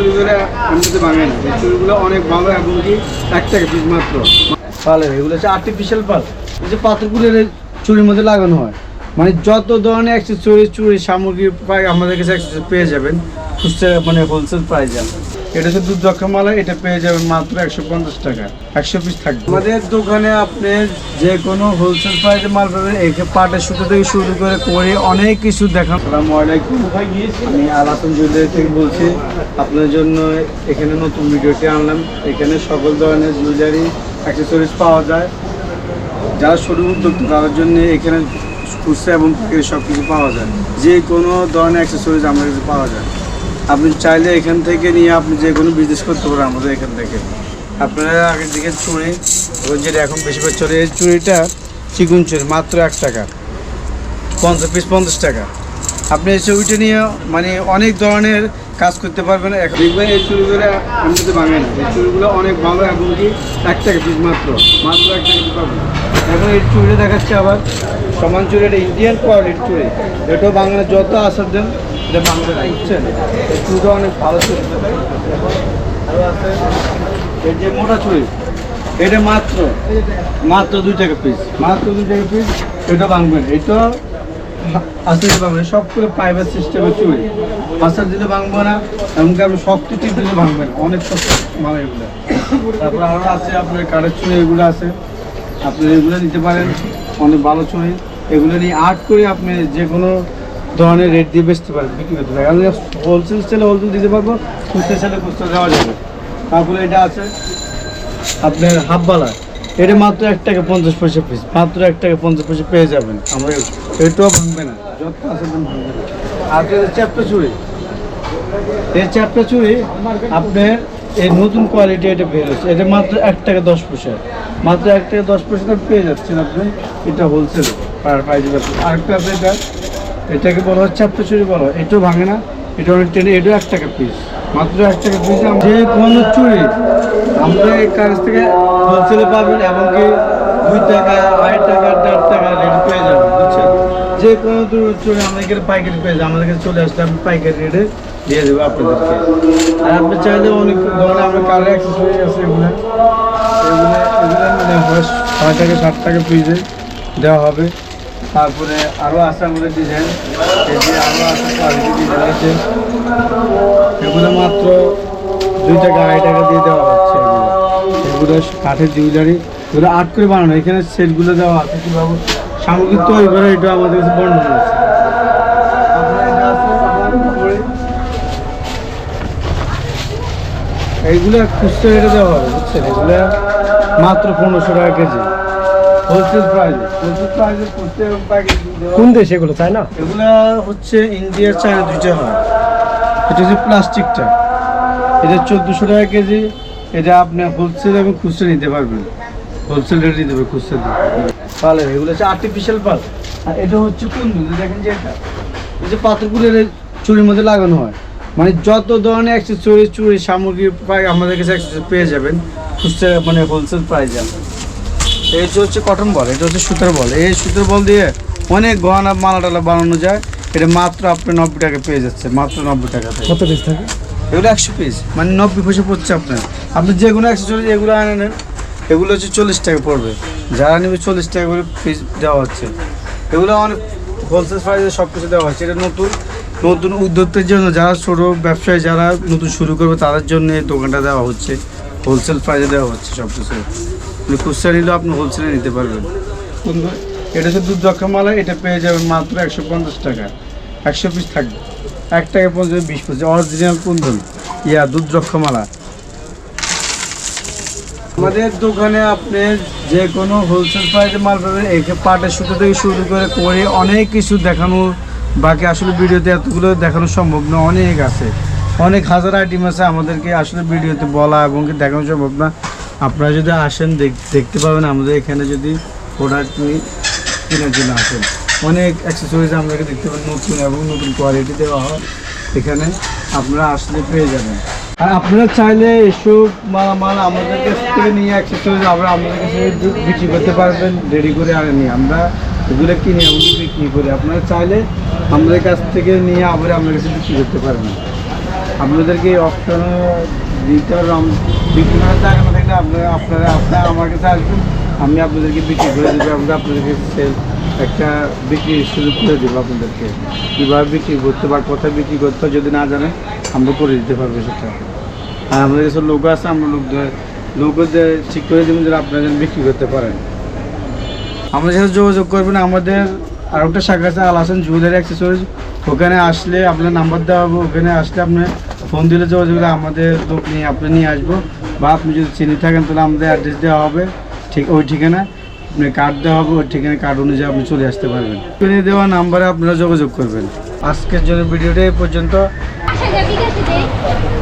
চুড়িগুলো এমনিতে ভাঙে না। এই চুড়িগুলো অনেক ভালো এবং কি এক টাকা পিস মাত্র। পালের, এগুলো হচ্ছে আর্টিফিশিয়াল পাল। এই যে পাথরগুলোর চুড়ির মধ্যে লাগানো হয় মানে যত ধরনের অ্যাক্সেসরি চুড়ি সামগ্রী প্রায় আমাদের কাছে পেয়ে যাবেন। খুচরা মানে হোলসেল প্রাইসে এটা হচ্ছে দুধ মালা এটা পেয়ে যাবেন মাত্র একশো পঞ্চাশ টাকা। একশো পিস থাকবে। আমাদের দোকানে আপনি যে কোনো হোলসেল প্রাইসে মাল পাবেন একে পাটের সুতো থেকে শুরু করে করে অনেক কিছু দেখান। আসসালামু আলাইকুম। আমি আলাসন জুয়েলারি থেকে বলছি। আপনার জন্য এখানে নতুন ভিডিওটি আনলাম। এখানে সকল ধরনের জুয়েলারি অ্যাক্সেসরিজ পাওয়া যায়। যারা শুরু উদ্যোক্তা তাদের জন্য এখানে খুচরা এবং সব কিছু পাওয়া যায়। যে কোনো ধরনের অ্যাক্সেসরিজ আমাদের কাছে পাওয়া যায়। আপনি চাইলে এখান থেকে নিয়ে আপনি যে কোনো বিজনেস করতে পারেন আমাদের এখান থেকে। আপনারা আগের দিকে চুড়ি যেটা এখন বেশি করে চলে, এই চুড়িটা চিকুন চুড়ি মাত্র এক টাকা। পঞ্চাশ পিস পঞ্চাশ টাকা। আপনি এই ছবিটা নিয়ে মানে অনেক ধরনের কাজ করতে পারবেন। দেখবেন এই চুড়িগুলো এমনিতে ভাঙে না এই চুড়িগুলো অনেক ভালো এবং কি এক টাকা পিস মাত্র। মাত্র এক টাকা পিস পাবেন। এখন এই চুড়ি দেখাচ্ছে আবার। চুড়ি এটা ইন্ডিয়ান কোয়ালিটির চুড়ি এটাও বাংলা যত আসার দেন, এটা বাংলা বুঝছেন? এই চুড়িটা অনেক ভালো আছে এই যে মোটা চুড়ি এটা মাত্র মাত্র দুই টাকা পিস মাত্র দুই টাকা পিস এটা ভাঙবেন এটা সবগুলো প্রাইভেট চুরি। দিলে এমনকি আপনি দিলে ভাঙবেন অনেক এগুলো। তারপর আরও আছে আপনার এগুলো আছে। আপনি এগুলো নিতে পারেন, অনেক ভালো চুড়ি এগুলো নিয়ে আর্ট করে আপনি যে কোনো ধরনের রেট দিয়ে বেচতে পারেন, বিক্রি করতে পারেন। আমি হোলসেল সেলে হোলসেল দিতে পারব, খুচরা সেলে খুচরা দেওয়া যাবে। তারপরে এটা আছে আপনার হাফবালা এটা মাত্র এক টাকা পঞ্চাশ পয়সা পিস মাত্র এক টাকা পঞ্চাশ পয়সা পেয়ে যাবেন। আমরা এটাও ভাঙবে না, যত আছে ভাঙবে না। আর চ্যাপটা চুড়ি এই চ্যাপটা চুড়ি আপনার এই নতুন কোয়ালিটি এটা বের হচ্ছে। এটা মাত্র এক টাকা দশ পয়সা। মাত্র এক টাকা দশ পয়সা পেয়ে যাচ্ছেন আপনি, এটা হোলসেল প্রাইস আরেকটা আছে এটা। এটাকে বলা হয় চ্যাপটা চুড়ি বলা এটাও ভাঙে না। এটা অনেক টেনে, এটাও এক টাকা পিস মাত্র এক টাকা পিস যে কোনো চুড়ি আমরা এই কাজ থেকে হোলসেলে পাবেন এমনকি দুই টাকা, আড়াই টাকা, দেড় টাকা রেট পেয়ে যাবেন, বুঝছেন? যে কোনো চলে আমরা এখানে পাইকারি পেয়ে যাবেন আমাদের কাছে চলে আসলে আমি পাইকারি রেটে দিয়ে দেবো আপনাদেরকে। আর আপনি চাইলে অনেক ধরনের আমরা কালার অ্যাক্সেসরি আছে এগুলো। এগুলো এগুলো মানে ছয় টাকা ষাট টাকা পিসে দেওয়া হবে। তারপরে আরও আছে আমাদের ডিজাইন এই আরও আছে কোয়ালিটি ডিজাইন আছে। এগুলো মাত্র দুই টাকা আড়াই টাকা দিয়ে দেওয়া হচ্ছে এগুলো। কাঠের জুয়েলারি এগুলো আর্ট করে বানানো। এখানে সেটগুলো দেওয়া আছে। কীভাবে সামগ্রী তৈরি করে এটা আমাদের কাছে বর্ণনা আছে। এইগুলো খুচরা রেটে দেওয়া হবে, বুঝছেন? এগুলো মাত্র পনেরোশো টাকা কেজি। হোলসেল প্রাইসে হোলসেল প্রাইসে কোন দেশ এগুলো তাই না এগুলো হচ্ছে ইন্ডিয়ার চায়না দুইটা হয়। এটা হচ্ছে প্লাস্টিকটা এটা চোদ্দোশো টাকা কেজি। এটা আপনি হোলসেল এবং খুচরা নিতে পারবেন। হোলসেল রেট নিতে পারবেন খুচরা পালের এগুলো হচ্ছে আর্টিফিশিয়াল পাল। আর এটা হচ্ছে কোন দুধ? দেখেন যে এটা। এই যে পাথরগুলোর এই চুরির মধ্যে লাগানো হয়। মানে যত ধরনের অ্যাক্সেসরি চুরি সামগ্রী প্রায় আমাদের কাছে accessory পেয়ে যাবেন। খুচরা মানে হোলসেল প্রাইসে এই যে হচ্ছে কটন বল এটা হচ্ছে সুতার বল এই সুতার বল দিয়ে অনেক গহনা মালা টালা বানানো যায়। এটা মাত্র আপনি নব্বই টাকা পেয়ে যাচ্ছে মাত্র নব্বই টাকা কত পিস থাকে? এগুলো একশো পিস মানে নব্বই পয়সা পড়ছে আপনার। আপনি যে কোনো একশো চল্লিশ এগুলো আনে নেন এগুলো হচ্ছে চল্লিশ টাকা পড়বে। যারা নেবে চল্লিশ টাকা করে পিস দেওয়া হচ্ছে। এগুলো অনেক হোলসেল প্রাইসে সব কিছু দেওয়া হচ্ছে। এটা নতুন নতুন উদ্যোক্তার জন্য যারা ছোটো ব্যবসায়ী যারা নতুন শুরু করবে তাদের জন্য এই দোকানটা দেওয়া হচ্ছে। হোলসেল প্রাইসে দেওয়া হচ্ছে সব কিছু খুচরা নিলেও আপনি হোলসেলে নিতে পারবেন। এটা হচ্ছে দুধ মালা, এটা পেয়ে যাবেন মাত্র একশো পঞ্চাশ টাকা। একশো পিস থাকবে। এক টাকা পঞ্চাশ বিশ পঁচিশ অরিজিনাল কুন্দন। ইয়া, দুধ মালা। আমাদের দোকানে আপনি যে কোনো হোলসেল প্রাইসে মাল পাবেন একে পাটের সুতো থেকে শুরু করে করে অনেক কিছু দেখানো, বাকি আসলে ভিডিওতে এতগুলো দেখানো সম্ভব না, অনেক আছে। অনেক হাজার আইটেম আছে আমাদেরকে আসলে ভিডিওতে বলা এবং দেখানো সম্ভব না। আপনারা যদি আসেন, দেখ- দেখতে পাবেন আমাদের এখানে যদি প্রোডাক্ট নিয়ে কেনার জন্য আসেন। অনেক অ্যাক্সেসরিজ আপনাকে দেখতে পাবেন, নতুন এবং নতুন কোয়ালিটি দেওয়া হয়। এখানে আপনারা আসলে পেয়ে যাবেন। আর আপনারা চাইলে এসব মালামাল আমাদের কাছ থেকে নিয়ে অ্যাক্সেসরিজ আমরা আমাদের কাছে বিক্রি করতে পারবেন রেডি করে আনেনি। আমরা এগুলো কিনে এমনকি বিক্রি করি। আপনারা চাইলে আমাদের কাছ থেকে নিয়ে আবার আমাদের কাছে বিক্রি করতে পারবেন আপনাদেরকে অপশন আম- বিক্রি করার আপনারা আপনারা আপনারা আসবেন। আমি আপনাদেরকে বিক্রি করে দেবো, আমরা আপনাদেরকে সেল একটা বিক্রি সুযোগ করে দেবো আপনাদেরকে। কীভাবে বিক্রি করতে বা কোথায় বিক্রি করতে যদি না জানেন, আমরা করে দিতে পারব সেটা আর আমাদের কাছে লোক আছে, আমরা লোক লোক ঠিক করে দেবেন যেন আপনারা যেন বিক্রি করতে পারেন। আমাদের সাথে যোগাযোগ করবেন, আমাদের আর একটা শাখা আছে আল হাসান জুয়েলারি অ্যাক্সেসরিজ ওখানে আসলে আপনার নাম্বার দেওয়া হবে, ওখানে আসলে আপনি ফোন দিলে যোগাযোগ আমাদের লোক নিয়ে আপনি নিয়ে আসব। বা আপনি যদি চিনি থাকেন তাহলে আমাদের অ্যাড্রেস দেওয়া হবে। ঠিক ওই ঠিকানা আপনি কার্ড দেওয়া হবে, ওই ঠিকানা কার্ড অনুযায়ী আপনি চলে আসতে পারবেন। চিনি দেওয়া নাম্বারে আপনারা যোগাযোগ করবেন। আজকের জন্য ভিডিওটা এই পর্যন্ত। আচ্ছা